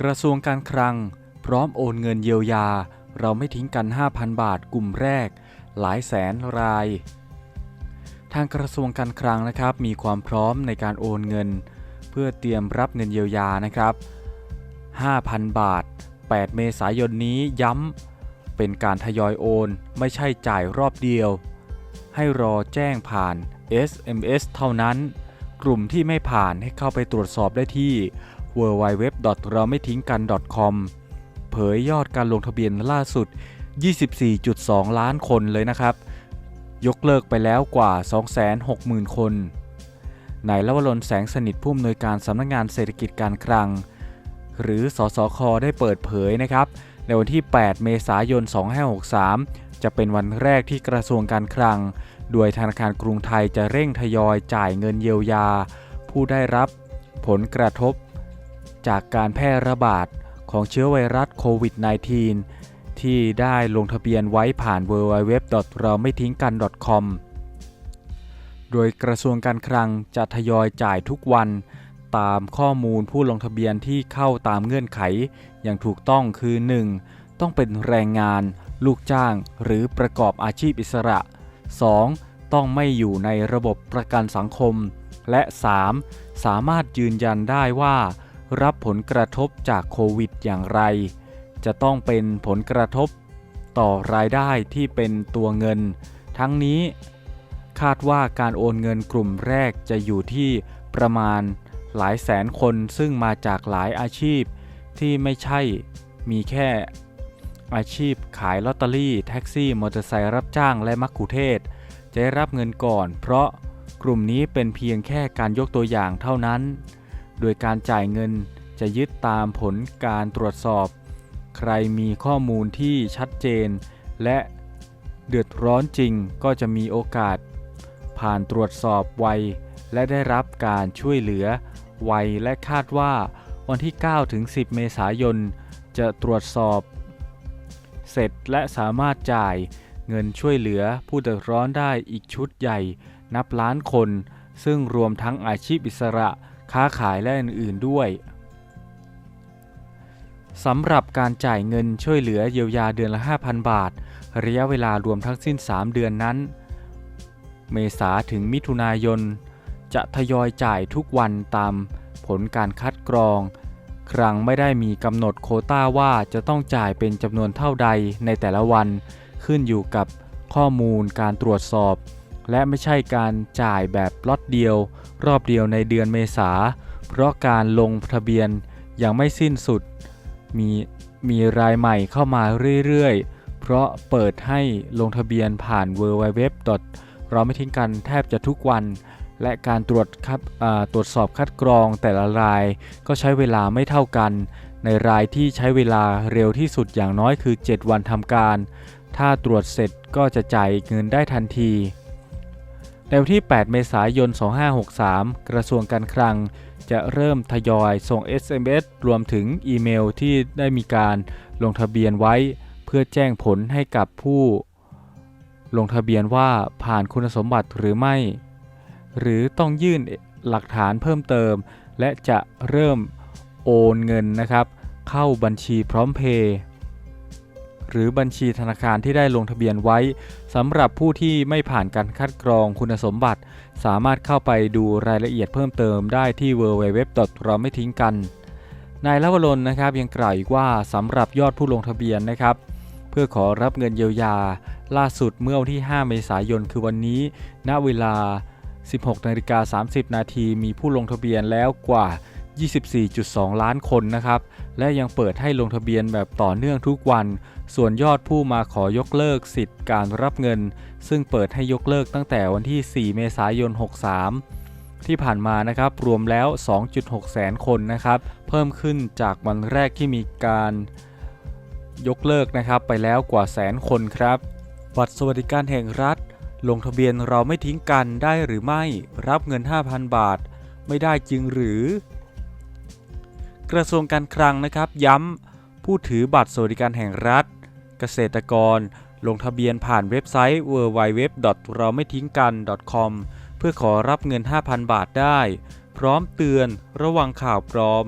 กระทรวงการคลัง พร้อมโอนเงินเยียวยา เราไม่ทิ้งกัน 5,000 บาทกลุ่มแรก หลายแสนราย ทางกระทรวงการคลังนะครับมีความพร้อมในการโอนเงิน เพื่อเตรียมรับเงินเยียวยานะครับ 5,000 บาท 8 เมษายนนี้ย้ำเป็นการทยอยโอน ไม่ใช่จ่ายรอบเดียว ให้รอแจ้งผ่าน SMS เท่านั้น กลุ่มที่ไม่ผ่านให้เข้าไปตรวจสอบได้ที่ www เราไม่ทิ้งกัน .com เผยยอดการลงทะเบียนล่าสุด 24.2 ล้านคนเลยนะครับ ยกเลิกไปแล้วกว่า 260,000 คนนายลวรนแสงสนิทผู้อำนวยการสำนักงงานเศรษฐกิจการคลัง หรือสสคได้เปิดเผยนะครับ ในวันที่ 8 เมษายน 2563 จะเป็นวันแรกที่กระทรวงการคลัง โดยธนาคารกรุงไทยจะเร่งทยอยจ่ายเงินเยียวยา ผู้ได้รับผลกระทบ จากการแพร่ระบาดของเชื้อไวรัสโควิด -19 ที่ได้ลงทะเบียนไว้ผ่าน www เราไม่ทิ้งกัน .com โดยกระทรวงการคลังจะทยอยจ่ายทุกวัน ตามข้อมูลผู้ลงทะเบียนที่เข้าตามเงื่อนไข อย่างถูกต้องคือ 1. ต้องเป็นแรงงาน ลูกจ้าง หรือประกอบอาชีพอิสระ 2. ต้องไม่อยู่ในระบบประกันสังคม และ 3. สามารถยืนยันได้ว่า รับผลกระทบจากโควิดอย่างไร จะต้องเป็นผลกระทบต่อรายได้ที่เป็นตัวเงิน ทั้งนี้ คาดว่าการโอนเงินกลุ่มแรกจะอยู่ที่ประมาณหลายแสนคนซึ่งมาจากหลายอาชีพ ที่ไม่ใช่มีแค่อาชีพขายลอตเตอรี่แท็กซี่มอเตอร์ไซค์รับจ้างและมักคุเทศ จะได้รับเงินก่อน เพราะกลุ่มนี้เป็นเพียงแค่การยกตัวอย่างเท่านั้น โดยการจ่ายเงินจะยึดตามผลการตรวจสอบ ใครมีข้อมูลที่ชัดเจน และเดือดร้อนจริงก็จะมีโอกาส ผ่านตรวจสอบไว และได้รับการช่วยเหลือ ไว และคาดว่าวันที่ 9 ถึง 10 เมษายน จะตรวจสอบ เสร็จและสามารถจ่ายเงินช่วยเหลือผู้เดือดร้อนได้อีกชุดใหญ่ นับล้านคน ซึ่งรวมทั้งอาชีพอิสระ ค้าขายและอื่นๆด้วยสำหรับการจ่ายเงินช่วยเหลือเยียวยาเดือนละ 5,000 บาท ระยะเวลารวมทั้งสิ้น 3 เดือนนั้น เมษาถึงมิถุนายน จะทยอยจ่ายทุกวันตามผลการคัดกรอง ครั้งไม่ได้มีกำหนดโคต้าว่าจะต้องจ่ายเป็นจำนวนเท่าใดในแต่ละวัน ขึ้นอยู่กับข้อมูลการตรวจสอบ และไม่ใช่การจ่ายแบบล็อตเดียว รอบเดียวในเดือนเมษา เพราะการลงทะเบียนยังไม่สิ้นสุด มีมีรายใหม่เข้ามาเรื่อยๆ เพราะเปิดให้ลงทะเบียนผ่าน www. เราไม่ทิ้งกันแทบจะทุกวัน และการตรวจคัดตรวจสอบคัดกรองแต่ละรายก็ใช้เวลาไม่เท่ากัน ในรายที่ใช้เวลาเร็วที่สุดอย่างน้อยคือ 7 วันทำการ ถ้าตรวจเสร็จก็จะจ่ายเงินได้ทันที ในวันที่ 8 เมษายน 2563 กระทรวงการคลัง จะเริ่มทยอยส่ง SMS รวมถึงอีเมลที่ได้มีการลงทะเบียนไว้ เพื่อแจ้งผลให้กับผู้ ลงทะเบียนว่าผ่านคุณสมบัติหรือไม่ หรือต้องยื่นหลักฐานเพิ่มเติม และจะเริ่มโอนเงินนะครับ เข้าบัญชีพร้อมเพย์ หรือบัญชีธนาคารที่ได้ลงทะเบียนไว้สำหรับผู้ที่ไม่ผ่านการคัดกรองคุณสมบัติ สามารถเข้าไปดูรายละเอียดเพิ่มเติมได้ที่ www. เราไม่ทิ้งกัน นายลวรนนะครับยังกล่าวอีกว่าสำหรับยอดผู้ลงทะเบียนนะครับ เพื่อขอรับเงินเยียวยา ล่าสุดเมื่อวันที่ 5 เมษายนคือวันนี้ ณเวลา 16นาฬิกา30 นาทีมีผู้ลงทะเบียนแล้วกว่า 24.2 ล้านคนนะครับ และยังเปิดให้ลงทะเบียนแบบต่อเนื่องทุกวัน ส่วนยอดผู้มาขอยกเลิกสิทธิ์การรับเงิน ซึ่งเปิดให้ยกเลิกตั้งแต่วันที่ 4 เมษายน 63 ที่ผ่านมานะครับ รวมแล้ว 2.6 แสนคนนะครับ เพิ่มขึ้นจากวันแรกที่มีการยกเลิกนะครับ ไปแล้วกว่าแสนคนครับ บัตรสวัสดิการแห่งรัฐ ลงทะเบียนเราไม่ทิ้งกันได้หรือไม่ รับเงิน 5,000 บาท ไม่ได้จริงหรือ กระทรวงการคลังนะครับ ย้ำผู้ถือบัตรสวัสดิการแห่งรัฐ เกษตรกร ลงทะเบียนผ่านเว็บไซต์ www. เราไม่ทิ้งกัน .com เพื่อขอรับเงิน 5,000 บาทได้ พร้อมเตือนระวังข่าวปลอม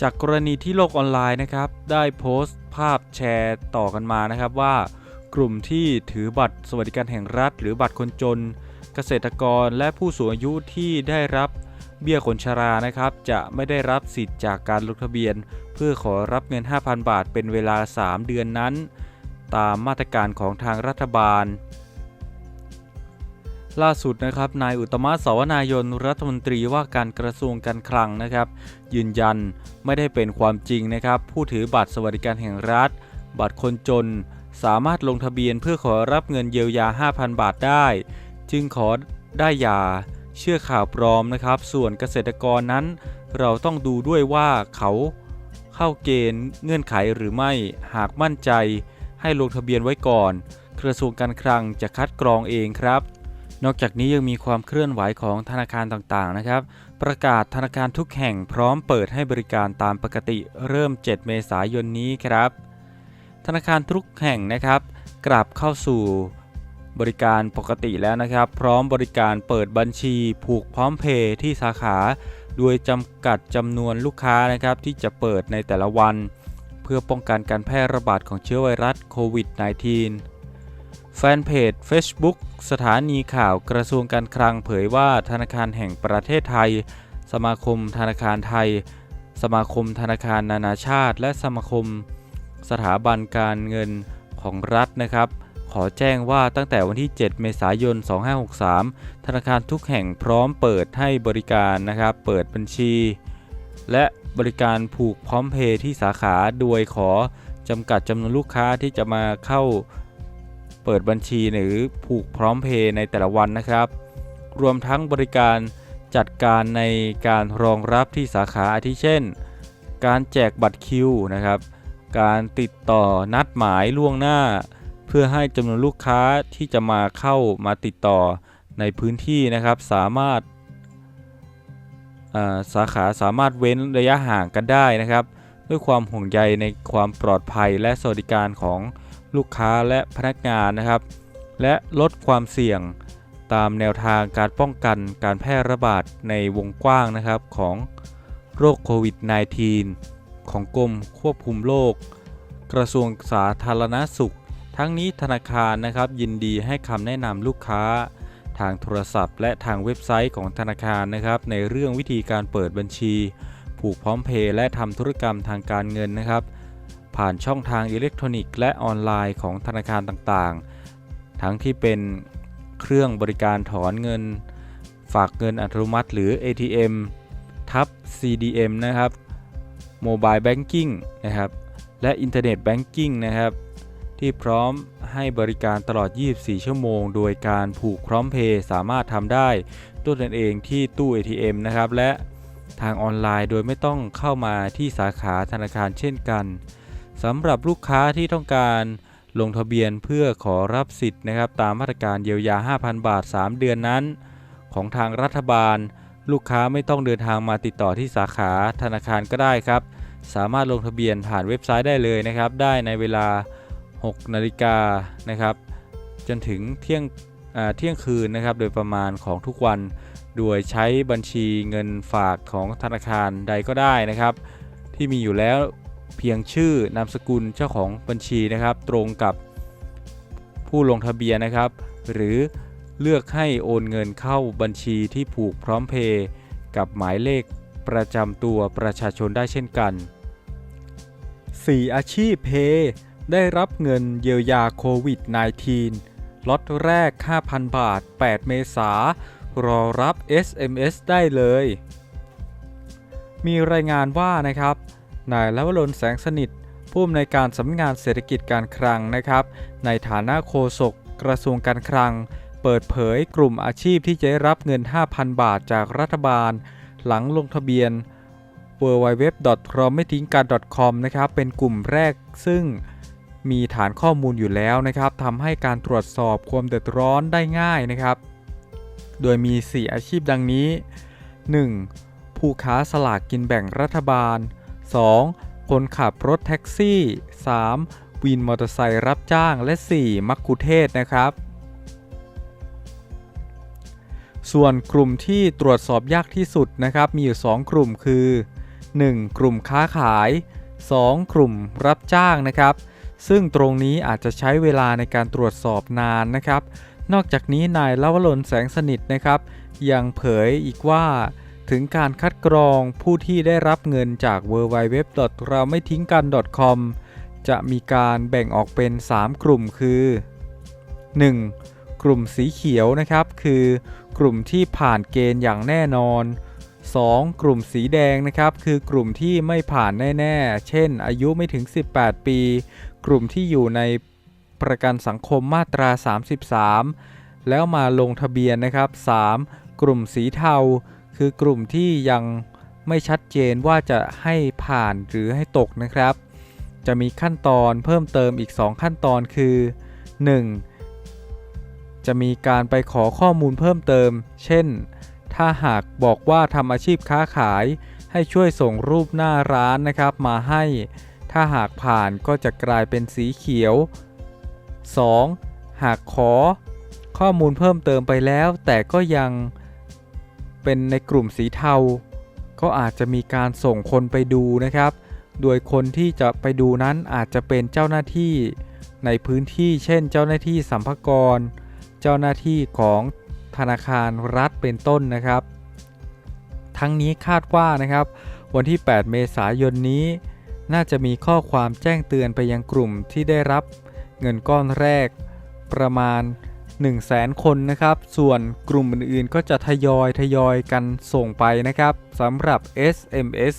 จากกรณีที่โลกออนไลน์นะครับ ได้โพสต์ภาพแชร์ต่อกันมานะครับว่ากลุ่มที่ถือบัตรสวัสดิการแห่งรัฐ หรือบัตรคนจน เกษตรกรและผู้สูงอายุที่ได้รับ เบี้ยคนชรานะครับจะไม่ได้รับสิทธิ์จากการลงทะเบียน เพื่อขอรับเงิน 5,000 บาทเป็นเวลา 3 เดือนนั้น ตามมาตรการของทางรัฐบาล ล่าสุดนะครับนายอุตมะสวนายนรัฐมนตรีว่าการกระทรวงการคลังนะครับ ยืนยันไม่ได้เป็นความจริงนะครับ ผู้ถือบัตรสวัสดิการแห่งรัฐ บัตรคนจน สามารถลงทะเบียนเพื่อขอรับเงินเยียวยา 5,000 บาทได้ จึงขอได้ยา เชื่อข่าวปลอมนะครับ ส่วนเกษตรกรนั้น เราต้องดูด้วยว่าเขาเข้าเกณฑ์เงื่อนไขหรือไม่หากมั่นใจ ให้ลงทะเบียนไว้ก่อน กระทรวงการคลังจะคัดกรองเองครับ นอกจากนี้ยังมีความเคลื่อนไหวของธนาคารต่างๆนะครับ ประกาศธนาคารทุกแห่งพร้อมเปิดให้บริการตามปกติเริ่ม 7 เมษายนนี้ครับ ธนาคารทุกแห่งนะครับ กลับเข้าสู่ บริการปกติแล้วนะครับ พร้อมบริการเปิดบัญชี ผูกพร้อมเพย์ที่สาขา โดยจำกัดจำนวนลูกค้านะครับที่จะเปิดในแต่ละวัน เพื่อป้องกันการแพร่ระบาดของเชื้อไวรัสโควิด -19 แฟนเพจ Facebook สถานีข่าวกระทรวงการคลังเผยว่าธนาคารแห่งประเทศไทย สมาคมธนาคารไทย สมาคมธนาคารนานาชาติ และสมาคม สถาบันการเงินของรัฐนะครับ ขอแจ้งว่าตั้งแต่วันที่ 7 เมษายน 2563 ธนาคารทุกแห่งพร้อมเปิดให้บริการนะครับ เปิดบัญชี และบริการผูกพร้อมเพย์ที่สาขา โดยขอจำกัดจำนวนลูกค้าที่จะมาเข้าเปิดบัญชีหรือผูกพร้อมเพย์ในแต่ละวันนะครับ รวมทั้งบริการจัดการในการรองรับที่สาขาอาทิเช่น การแจกบัตรคิวนะครับ การติดต่อนัดหมายล่วงหน้า พื่อให้จำนวนลูกค้าที่จะมาเข้ามาติดต่อในพื้นที่นะครับ สามารถสาขาสามารถเว้นระยะห่างกันได้นะครับ ด้วยความห่วงใยในความปลอดภัยและสวัสดิการของลูกค้าและพนักงานนะครับ และลดความเสี่ยงตามแนวทางการป้องกันการแพร่ระบาดในวงกว้างนะครับของโรคโควิด -19 ของกรมควบคุมโรคกระทรวงสาธารณสุข ทั้งนี้ธนาคารนะครับยินดีให้คำแนะนำลูกค้า ทางโทรศัพท์ และทางเว็บไซต์ของธนาคารนะครับ ในเรื่องวิธีการเปิดบัญชี ผูกพร้อมเพย์และทำธุรกรรมทางการเงินนะครับ ผ่านช่องทางอิเล็กทรอนิกส์และออนไลน์ของธนาคารต่างๆ ทั้งที่เป็นเครื่องบริการถอนเงิน ฝากเงินอัตโนมัติหรือ ATM ทับ CDM นะครับ Mobile Banking นะครับ และ Internet Banking นะครับ ที่พร้อมให้บริการตลอด 24 ชั่วโมง โดยการผูกพร้อมเพย์สามารถทำได้ด้วตนเองที่ตู้ ATM นะครับ และทางออนไลน์โดยไม่ต้องเข้ามาที่สาขาธนาคารเช่นกันสำหรับลูกค้าที่ต้องการลงทะเบียนเพื่อขอรับสิทธิ์นะครับ ตามมาตรการเยียวยา 5,000 บาท 3 เดือนนั้น ของทางรัฐบาล ลูกค้าไม่ต้องเดินทางมาติดต่อที่สาขาธนาคารก็ได้ครับ สามารถลงทะเบียนผ่านเว็บไซต์ได้เลยนะครับ ได้ในเวลา 6นาฬิกานะครับ จนถึงเที่ยงเที่ยงคืนนะครับ โดยประมาณของทุกวัน โดยใช้บัญชีเงินฝากของธนาคารใดก็ได้นะครับ ที่มีอยู่แล้วเพียงชื่อนามสกุลเจ้าของบัญชีนะครับ ตรงกับผู้ลงทะเบียนนะครับ หรือเลือกให้โอนเงินเข้าบัญชีที่ผูกพร้อมเพย์กับหมายเลขประจำตัวประชาชนได้เช่นกัน 4 อาชีพเพย์ ได้รับเงินเยียวยาโควิด -19 ล็อตแรก 5,000 บาท 8 เมษารอรับ SMS ได้เลย มีรายงานว่านะครับ นายลวรนแสงสนิท ผู้อำนวยการสำนักงานเศรษฐกิจการคลังนะครับ ในฐานะโฆษกกระทรวงการคลัง เปิดเผยกลุ่มอาชีพที่จะได้รับเงิน 5,000 บาทจากรัฐบาล หลังลงทะเบียน w w w p r o m e t i n g k a n c o m นะครับ เป็นกลุ่มแรกซึ่ง มีฐานข้อมูลอยู่แล้วนะครับทำให้การตรวจสอบความเดือดร้อนได้ง่ายนะครับ โดยมี 4 อาชีพดังนี้ 1. ผู้ค้าสลากกินแบ่งรัฐบาล 2. คนขับรถแท็กซี่ 3. วินมอเตอร์ไซค์รับจ้าง และ 4. มักคุเทศนะครับ ส่วนกลุ่มที่ตรวจสอบยากที่สุดนะครับมีอยู่ 2 กลุ่มคือ 1. กลุ่มค้าขาย 2. กลุ่มรับจ้างนะครับ ซึ่งตรงนี้อาจจะใช้เวลาในการตรวจสอบนานนะครับ นอกจากนี้นายลวรนแสงสนิทนะครับ ยังเผยอีกว่า ถึงการคัดกรองผู้ที่ได้รับเงินจาก w w w เราไม่ทิ้งกัน .com จะมีการแบ่งออกเป็น 3 กลุ่มคือ 1. กลุ่มสีเขียวนะครับ คือกลุ่มที่ผ่านเกณฑ์อย่างแน่นอน 2. กลุ่มสีแดงนะครับ คือกลุ่มที่ไม่ผ่านแน่ ๆ เช่น อายุไม่ถึง 18 ปี กลุ่มที่อยู่ในประกันสังคมมาตรา 33 แล้วมาลงทะเบียนนะครับ 3. กลุ่มสีเทา คือกลุ่มที่ยังไม่ชัดเจนว่าจะให้ผ่านหรือให้ตกนะครับ จะมีขั้นตอนเพิ่มเติมอีก 2 ขั้นตอนคือ 1. จะมีการไปขอข้อมูลเพิ่มเติม เช่น ถ้าหากบอกว่าทำอาชีพค้าขาย ให้ช่วยส่งรูปหน้าร้านนะครับมาให้ ถ้าหากผ่านก็จะกลายเป็นสีเขียว 2. หากขอ ข้อมูลเพิ่มเติมไปแล้ว แต่ก็ยังเป็นในกลุ่มสีเทา ก็อาจจะมีการส่งคนไปดูนะครับ โดยคนที่จะไปดูนั้นอาจจะเป็นเจ้าหน้าที่ในพื้นที่เช่น เจ้าหน้าที่สัมภากร เจ้าหน้าที่ของธนาคารรัฐเป็นต้นนะครับ ทั้งนี้คาดว่านะครับ วันที่ 8 เมษายนนี้ น่าจะมีข้อความแจ้งเตือนไปยังกลุ่มที่ได้รับเงินก้อนแรกประมาณ 1 0 0 0 0แสนคนนะครับ ส่วนกลุ่มอื่นๆ ก็จะทยอยทยอยกันส่งไปนะครับสำหรับ SMS